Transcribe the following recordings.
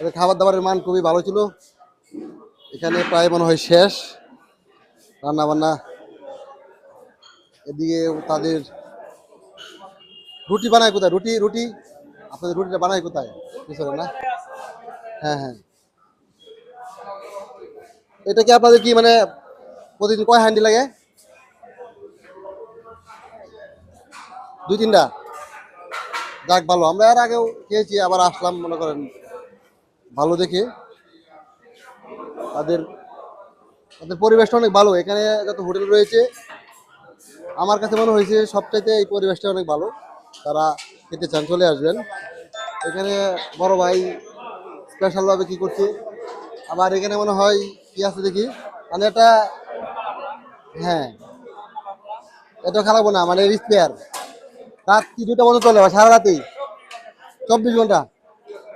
এদের খাবার দাবারের মান খুবই ভালো ছিল। এখানে প্রায় মনে হয় শেষ। রান্না বান্না এদিকে তাদের রুটি বানায় কোথায়? রুটি রুটি? আপনাদের রুটিটা বানায় কোথায়? না? হ্যাঁ হ্যাঁ। এটা কি আপনাদের কি মানে প্রতিদিন কয় হ্যান্ডি লাগে? দুই, তিনটা? যাক, ভালো। আমরা এর আগেও খেয়েছি, আবার আসলাম, মনে করেন। ভালো দেখে। তাদের তাদের পরিবেশটা অনেক ভালো। এখানে যত হোটেল রয়েছে, আমার কাছে মনে হয়েছে সবচাইতে এই পরিবেশটা অনেক ভালো। তারা খেতে চান, চলে আসবেন। এখানে বড় ভাই স্পেশালভাবে কি করছে, আবার এখানে মনে হয় কি আছে দেখি? মানে এটা হ্যাঁ। এটা খারাপ না মানে রিস্পেয়ার রাত কি দুটা পর্যন্ত চলে, সারা রাতেই। চব্বিশ ঘণ্টা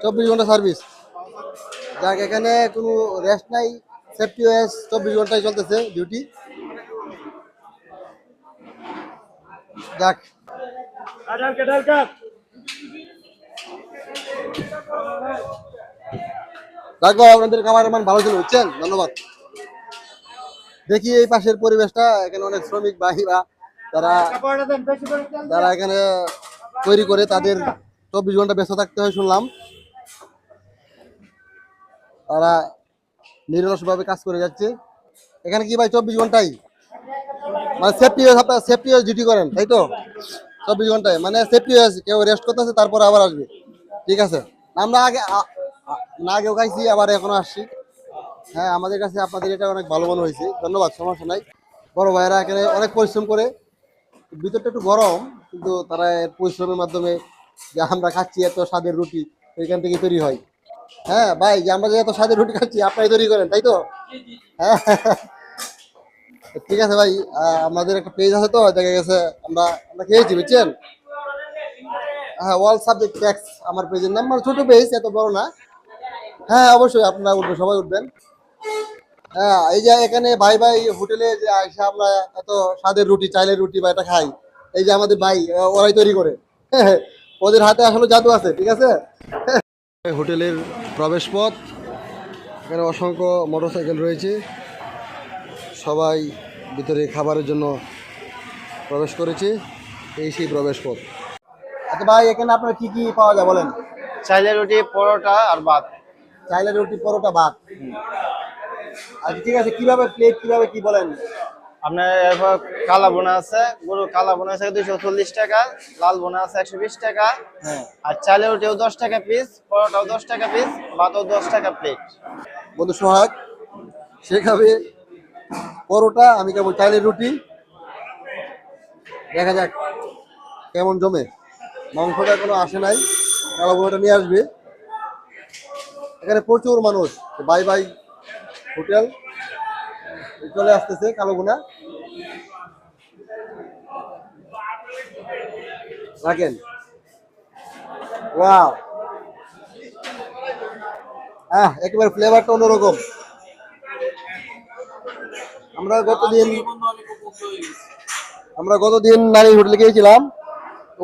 চব্বিশ ঘণ্টা সার্ভিস যাক এখানে কোনো রেস্ট নাই। সেফটি ওয়েস চব্বিশ ঘন্টায় চলতেছে ডিউটি যাক। ভাই, আপনাদের খাবারের মান ভালো ছিল বুঝছেন? ধন্যবাদ। দেখি এই পাশের পরিবেশটা এখানে অনেক শ্রমিক বাহিরা তারা যারা এখানে তৈরি করে তাদের চব্বিশ ঘণ্টা ব্যস্ত থাকতে হয় শুনলাম। তারা নিরলসভাবে কাজ করে যাচ্ছে। এখানে কি ভাই চব্বিশ ঘন্টাই মানে সেফটি আপনার সেফটি ডিউটি করেন, তাই তো? চব্বিশ ঘন্টায়। মানে সেফটি কেউ রেস্ট করতেছে, তারপর আবার আসবে। ঠিক আছে? আমরা আগে না, আগেও খাইছি আবার এখনও আসছি। হ্যাঁ আমাদের কাছে আপনাদের এটা অনেক ভালো মনে হয়েছে। ধন্যবাদ, সমস্যা নাই। বড় ভাইয়েরা এখানে অনেক পরিশ্রম করে। ভিতরটা একটু গরম, কিন্তু তারা পরিশ্রমের মাধ্যমে যে আমরা খাচ্ছি, এত স্বাদের রুটি, এখান থেকে তৈরি হয়। হ্যাঁ ভাই আমরা যে এত স্বাদের রুটি খাচ্ছি, আপনারাই তৈরি করেন, তাই তো? হ্যাঁ। ঠিক আছে ভাই আমাদের একটা পেজ আছে তো, দেখা গেছে আমরা আমরা খেয়েছি, বুঝছেন? হ্যাঁ ওয়াল সাবজেক্ট ট্যাক্স আমার পেজের নাম মানে ছোট পেজ এত বড় না। হ্যাঁ অবশ্যই আপনারা উঠবেন, সবাই উঠবেন। হ্যাঁ এই যে এখানে ভাই ভাই হোটেলে যে আইসা আমরা এত স্বাদের রুটি চাইলের রুটি বা এটা খাই, এই যে আমাদের ভাই ওরাই তৈরি করে। ওদের হাতে আসলে জাদু আছে, ঠিক আছে? হোটেলের প্রবেশপথ। এখানে অসংখ্য মোটরসাইকেল রয়েছে। সবাই ভিতরে খাবারের জন্য প্রবেশ করেছে। এই সেই প্রবেশপথ। আচ্ছা ভাই এখানে আপনার কি কি পাওয়া যায় বলেন? চাইলে রুটি পরোটা আর ভাত। চাইলের রুটি পরোটা ভাত। আচ্ছা ঠিক আছে কীভাবে প্লেট কীভাবে কি বলেন? আপনার এরপর কালা বোনা আছে গরু কালা বোনা আছে দুইশো চল্লিশ টাকা লাল বোনা আছে একশো বিশ টাকা হ্যাঁ। আর চাইলে রুটিও দশ টাকা পিস পরোটাও দশ টাকা পিস ভাতও দশ টাকা প্লেট বন্ধু সোহাগ সে খাবে পরোটা আমি খাব চাইলের রুটি। দেখা যাক কেমন জমে। মাংসটা কোনো আসে নাই কালো বোনাটা নিয়ে আসবে। এখানে প্রচুর মানুষ বাই বাই হোটেল। চলে আসতেছে কালো বোনা রাখেন। হ্যাঁ একেবারে ফ্লেভারটা অন্যরকম। আমরা গতদিন আমরা গতদিন নারী হোটেলে গিয়েছিলাম।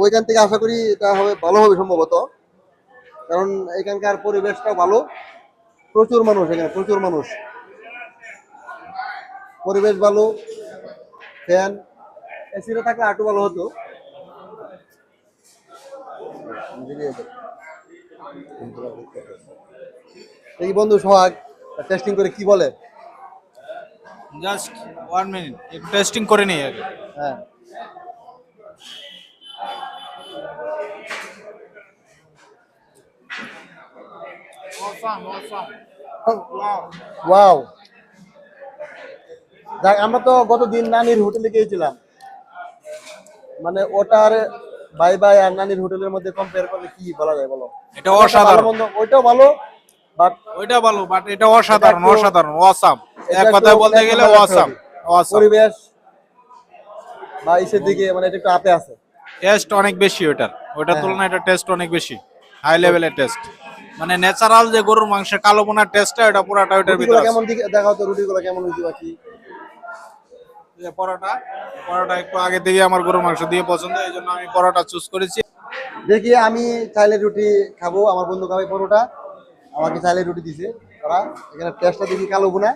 ওইখান থেকে আশা করি এটা হবে ভালো হবে সম্ভবত। কারণ এখানকার পরিবেশটাও ভালো। প্রচুর মানুষ এখানে, প্রচুর মানুষ। পরিবেশ ভালো ফ্যান এসিটা থাকলে আটু ভালো হতো। এই বন্ধু সোহাগ টেস্টিং করে কি বলে? জাস্ট ওয়ান মিনিট একটু টেস্টিং করে নিই আগে। হ্যাঁ। ওয়াও আমরা তো গত দিন নানির হোটেলে গিয়েছিলাম। মানে ওটার বাই বাই আর নানির হোটেলের মধ্যে কম্পেয়ার করলে কি বলা যায় বলো? এটা অসাধারণ। ওইটাও ভালো বাট ওইটা ভালো বাট এটা অসাধারণ অসাধারণ অসাম এক কথায় বলতে গেলে অসাম অসাম পরিবেশ বা ইসের দিকে মানে এটা একটু আপে আছে। টেস্ট অনেক বেশি ওটার। ওটার হ্যাঁ। তুলনায় এটা টেস্ট অনেক বেশি। হাই লেভেলের টেস্ট মানে ন্যাচারাল যে গরুর মাংসের কালো বোনার টেস্টটা ওটা পুরাটা ওটার ভিতরে কেমন দিকে দেখা হতো রুটিগুলো কেমন হয়েছে বাকি পরোটা পরোটা একটু আগে থেকে আমার গরুর মাংস দিয়ে পছন্দ, এই জন্য আমি পরোটা চুজ করেছি। দেখি, আমি চাইলে রুটি খাব, আমার বন্ধু খাবে পরোটা, আমাকে চাইলে রুটি দিছে ওরা এখানে টেস্টটা দেখি কালো বোনা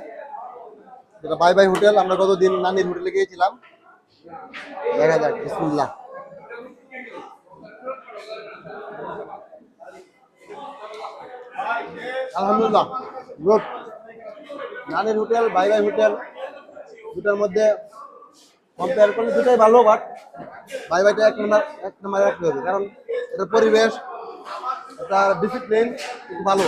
যেটা বাই বাই হোটেল আমরা গতদিন নানির হোটেলে গিয়েছিলাম। দেখা যাক, বিসমুল্লাহ। আলহামদুলিল্লাহ গুড নানির হোটেল বাই বাই হোটেল দুটার মধ্যে কম্পেয়ার করলে দুটাই ভালো বাট বাই বাইটা এক নম্বর এক নম্বর হবে কারণ এটা পরিবেশ, এটা ডিসিপ্লিন ভালো।